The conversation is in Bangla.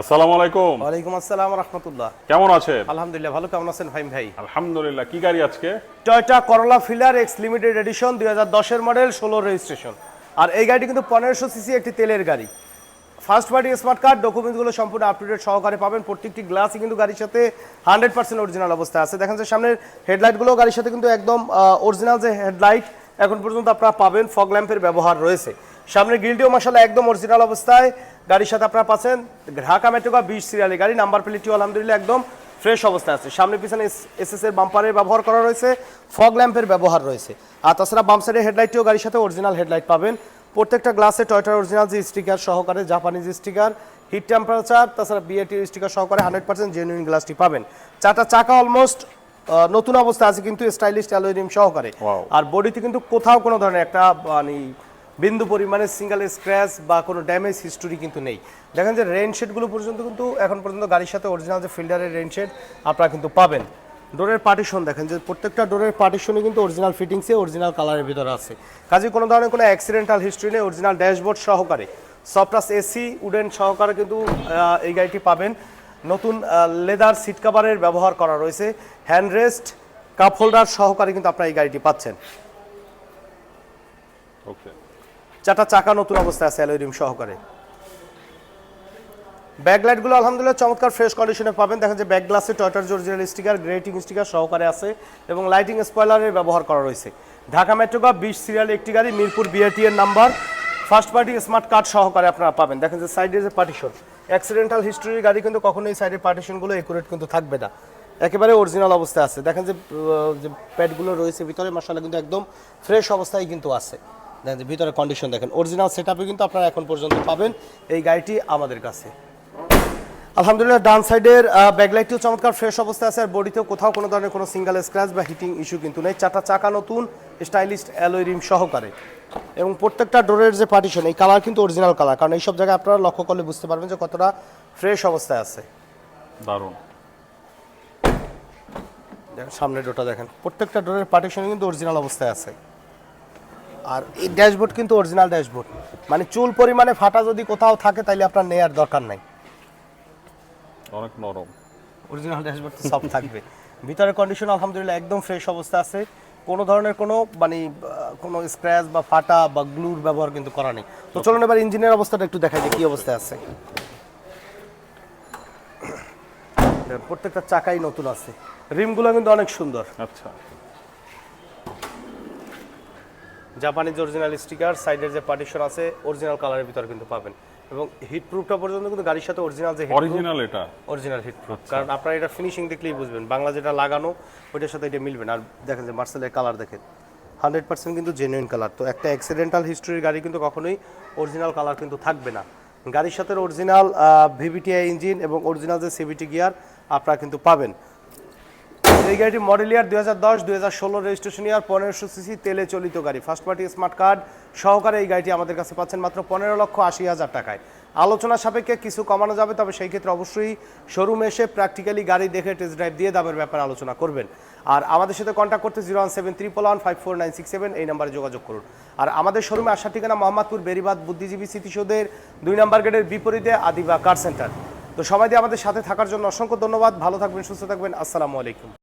আসসালামু আলাইকুম। ওয়ালাইকুম আসসালাম রহমতুল্লাহ। কেমন আছেন? আলহামদুলিল্লাহ ভালো। কেমন আছেন ভাইম ভাই? আলহামদুলিল্লাহ কি গাড়ি আজকে? টয়টা করলা ফিলার এক্স লিমিটেড এডিশন দুই হাজার দশের মডেল ষোলো রেজিস্ট্রেশন আর এই গাড়িটি কিন্তু পনেরোশো সিসি একটি তেলের গাড়ি। ফার্স্ট পার্টি স্মার্ট কার্ড ডকুমেন্টসগুলো সম্পূর্ণ আপ টু ডেট সহকারে পাবেন। প্রত্যেকটি গ্লাসই কিন্তু গাড়ির সাথে হান্ড্রেড পার্সেন্ট অরিজিনাল অবস্থায় আছে। দেখেন যে সামনের হেডলাইটগুলো গাড়ির সাথে কিন্তু একদম অরিজিনাল যে হেডলাইট এখন পর্যন্ত আপনারা পাবেন। ফগ ল্যাম্পের ব্যবহার রয়েছে। সামনের গ্রিলটিও মশালা একদম অরিজিনাল অবস্থায়। গাড়ির সাথে আপনারা পাচ্ছেন ঢাকা মেট্রোকা বিশ সিরিয়ালি গাড়ি নাম্বার প্লেটটিও আলহামদুলিল্লাহ একদম ফ্রেশ অবস্থায় আছে। সামনে পিছনে এস এস এর বাম্পারের ব্যবহার করা রয়েছে ফগ ল্যাম্পের ব্যবহার রয়েছে। আর তাছাড়া বাম সাইডের হেডলাইটটিও গাড়ির সাথে অরিজিনাল হেডলাইট পাবেন। প্রত্যেকটা গ্লাসে টয়টার অরিজিনাল যে স্টিকার সহকারে জাপানিজ স্টিকার হিট টেম্পারেচার তাছাড়া বিএটির স্টিকার সহকারে হান্ড্রেড পার্সেন্ট জেনুইন গ্লাসটি পাবেন। চারটা চাকা অলমোস্ট নতুন অবস্থা আছে কিন্তু স্টাইলিশ অ্যালুমিনিয়াম সহকারে। আর বডিতে কিন্তু কোথাও কোনো ধরনের একটা মানে বিন্দু পরিমাণে সিঙ্গেল স্ক্র্যাচ বা কোনো ড্যামেজ হিস্টোরি কিন্তু নেই। দেখেন যে রেন শেডগুলো পর্যন্ত কিন্তু এখন পর্যন্ত গাড়ির সাথে অরিজিনাল যে ফিল্ডারের রেন শেড আপনারা কিন্তু পাবেন। ডোরের পার্টিশন দেখেন যে প্রত্যেকটা ডোরের পার্টিশনে কিন্তু অরিজিনাল ফিটিংসে অরিজিনাল কালারের ভিতরে আছে। কাজে কোনো ধরনের কোনো অ্যাক্সিডেন্টাল হিস্ট্রি নেই অরিজিনাল ড্যাশবোর্ড সহকারে। সফটাস এসি উডেন সহকারে কিন্তু এই গাড়িটি পাবেন। নতুন লেদার সিট কাভারের ব্যবহার করা রয়েছে। হ্যান্ড রেস্ট কাপ হোল্ডার সহকারে কিন্তু আপনারা এই গাড়িটি পাচ্ছেন। ওকে চারটা চাকা নতুন অবস্থায় আছে অ্যালোরিম সহকারে। ব্যাকলাইটগুলো আলহামদুলিল্লাহ চমৎকার ফ্রেশ কন্ডিশনে পাবেন। দেখেন যে ব্যাক গ্লাসে টয়টার অরিজিনাল স্টিকার, গ্রেটিং স্টিকার সহকারে আছে এবং লাইটিং স্পয়লারের ব্যবহার করা রয়েছে। ঢাকা মেট্রোকা বিশ সিরিয়াল একটি গাড়ি, মিরপুর বিআরটি এর number first party smart card সহকারে আপনারা পাবেন। দেখেন যে সাইডে যে পার্টিশন অ্যাক্সিডেন্টাল হিস্ট্রির গাড়ি কিন্তু কখনোই সাইডের পার্টিশনগুলো একুরেট কিন্তু থাকবে না। একেবারে অরিজিনাল অবস্থায় আছে। দেখেন যে প্যাডগুলো রয়েছে ভিতরে মশলা কিন্তু একদম ফ্রেশ অবস্থায় কিন্তু আছে। দেখেন যে ভিতরে কন্ডিশন দেখেন। অরিজিনাল সেট কিন্তু আপনারা এখন পর্যন্ত পাবেন এই গাড়িটি আমাদের কাছে। আলহামদুলিল্লাহ ডান সাইডের ব্যাকলাইটটিও চমৎকার ফ্রেশ অবস্থায় আছে আর বডিতেও কোথাও কোনো ধরনের কোনো সিঙ্গেল স্ক্র্যাচ বা হিটিং ইস্যু কিন্তু নেই। চারটা চাকা নতুন স্টাইলিশ অ্যালোয় রিম সহকারে। এবং প্রত্যেকটা ডোরের যে পার্টিশন এই কালার কিন্তু অরিজিনাল কালার কারণ এইসব জায়গায় আপনারা লক্ষ্য করলে বুঝতে পারবেন যে কতটা ফ্রেশ অবস্থায় আছে। দারুণ। দেখেন সামনের ডোরটা দেখেন। প্রত্যেকটা ডোরের পার্টিশন কিন্তু অরিজিনাল অবস্থায় আছে। আর এই ড্যাশবোর্ড কিন্তু অরিজিনাল ড্যাশবোর্ড। মানে চুল পরিমাণে ফাটা যদি কোথাও থাকে তাহলে আপনার নেয়ার দরকার নাই। অনেক নরম। অরিজিনাল ড্যাশবোর্ড তো সব থাকবে। ভিতরের কন্ডিশন আলহামদুলিল্লাহ একদম ফ্রেশ অবস্থা আছে। কোনো ধরনের কোনো মানে কোনো স্ক্র্যাচ বা ফাটা বা গ্লুর ব্যবহার কিন্তু করা নেই। তো চলুন এবার ইঞ্জিনের অবস্থাটা একটু দেখাই যে কি অবস্থায় আছে। প্রত্যেকটা চাকাই নতুন আছে। রিমগুলো কিন্তু অনেক সুন্দর। আচ্ছা। জাপানিজ অরিজিনাল স্টিকার সাইডের যে পার্টিশন আছে অরিজিনাল কালারের ভিতরে কিন্তু পাবেন। এবং হিট প্রুফটা পর্যন্ত কিন্তু গাড়ির সাথে অরিজিনাল যে অরিজিনাল এটা। অরিজিনাল হিট প্রুফ কারণ আপনারা এটা ফিনিশিং দেখলেই বুঝবেন বাংলা যেটা লাগানো ওইটার সাথে এটা মিলবে না। আর দেখেন যে মার্সেলের কালার দেখেন হান্ড্রেড পার্সেন্ট কিন্তু জেনুইন কালার তো একটা অ্যাক্সিডেন্টাল হিস্ট্রির গাড়ি কিন্তু কখনোই অরিজিনাল কালার কিন্তু থাকবে না। গাড়ির সাথে অরিজিনাল ভিভিটিআই ইঞ্জিন এবং অরিজিনাল যে সিভিটি গিয়ার আপনারা কিন্তু পাবেন। এই গাড়িটি মডেল ইয়ার দুই হাজার দশ, দুই হাজার ষোলো রেজিস্ট্রেশন ইয়ার পনেরোশো সিসি তেলে চলিত গাড়ি। ফার্স্ট পার্টি স্মার্ট কার্ড সহকারে এই গাড়িটি আমাদের কাছে পাচ্ছেন মাত্র পনেরো লক্ষ আশি হাজার টাকায়। আলোচনা সাপেক্ষে কিছু কমানো যাবে, তবে সেই ক্ষেত্রে অবশ্যই শোরুমে এসে প্র্যাকটিক্যালি গাড়ি দেখে টেস্ট ড্রাইভ দিয়ে দামের ব্যাপারে আলোচনা করবেন। আর আমাদের সাথে কন্ট্যাক্ট করতে zero one seven triple one five four nine six seven এই নাম্বারে যোগাযোগ করুন। আর আমাদের শোরুমে আসার ঠিকানা মোহাম্মদপুর বেরিবাদ বুদ্ধিজীবী স্মৃতিসৌধের দুই নম্বর গেটের বিপরীতে আদিবা কার সেন্টার তো সবাই দিয়ে আমাদের সাথে থাকার জন্য অসংখ্য ধন্যবাদ। ভালো থাকবেন, সুস্থ থাকবেন। আসসালামু আলাইকুম।